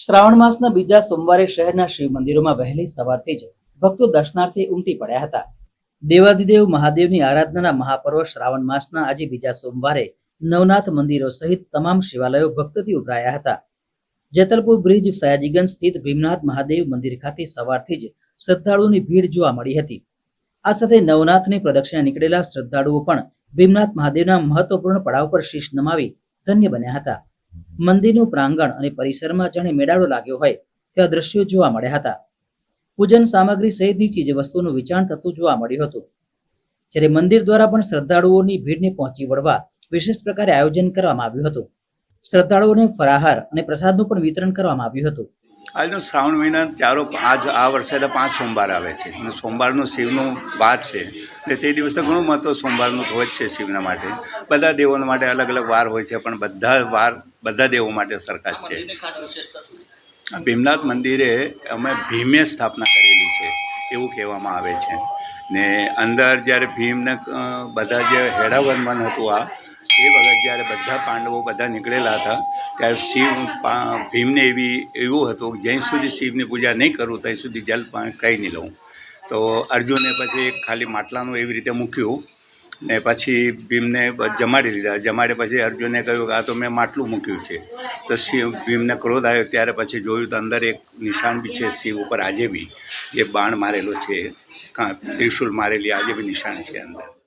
શ્રાવણ માસના બીજા સોમવારે શહેરના શિવ મંદિરોમાં વહેલી સવારથી જ ભક્તો દર્શનાર્થે ઉમટી પડ્યા હતા. દેવાધિદેવ મહાદેવની આરાધનાના મહાપર્વ શ્રાવણ માસના આજે બીજા સોમવારે નવનાથ મંદિરો સહિત તમામ શિવાલયો ભક્તોથી ઉભરાયા હતા. જેતલપુર બ્રિજ, સયાજીગંજ સ્થિત ભીમનાથ મહાદેવ મંદિર ખાતે સવારથી જ શ્રદ્ધાળુઓની ભીડ જોવા મળી હતી. આ સાથે નવનાથની પ્રદક્ષિણા નીકળેલા શ્રદ્ધાળુઓ પણ ભીમનાથ મહાદેવના મહત્વપૂર્ણ પડાવ પર શીશ નમાવી ધન્ય બન્યા હતા. મંદિરનું પ્રાંગણ અને પરિસરમાં જાણે મેળાડો લાગ્યો હોય તેવા દ્રશ્યો જોવા મળ્યા હતા. પૂજન સામગ્રી સહિતની ચીજ વસ્તુઓનું વેચાણ થતું જોવા મળ્યું હતું. જ્યારે મંદિર દ્વારા પણ શ્રદ્ધાળુઓની ભીડને પહોંચી વળવા વિશેષ પ્રકારે આયોજન કરવામાં આવ્યું હતું. શ્રદ્ધાળુઓને ફરાહાર અને પ્રસાદનું પણ વિતરણ કરવામાં આવ્યું હતું. આજનો શ્રાવણ મહિના ચારો આજ આ વર્ષે પાંચ સોમવાર આવે છે. અને સોમવારનું શિવનું વાત છે. એટલે તે દિવસે ઘણું મહત્વ સોમવારનું હોય જ છે શિવના માટે. બધા દેવોના માટે અલગ અલગ વાર હોય છે, પણ બધા વાર બધા દેવો માટે સરખા જ છે. ભીમનાથ મંદિરે અમે ભીમે સ્થાપના કરેલી છે, એવું કહેવામાં આવે છે. ને અંદર જ્યારે ભીમને બધા જે હેડાવન હતું આ, એ વખત જ્યારે બધા પાંડવો બધા નીકળેલા હતા ત્યારે શિવ ભીમને એવી એવું હતું કે જ્યાં સુધી શિવની પૂજા નહીં કરું ત્યાં સુધી જલ પણ કંઈ નહીં લઉં. તો અર્જુને પછી ખાલી માટલાનું એવી રીતે મૂક્યું ને પછી ભીમને જમાડી લીધા. જમાડે પછી અર્જુને કહ્યું કે આ તો મેં માટલું મૂક્યું છે. તો શિવ ભીમને ક્રોધ આવ્યો. ત્યારે પછી જોયું તો અંદર એક નિશાન બી છે શિવ ઉપર આજે બી જે બાણ મારેલો છે. કાં ત્રિશુલ મારેલી આજે બી નિશાન છે અંદર.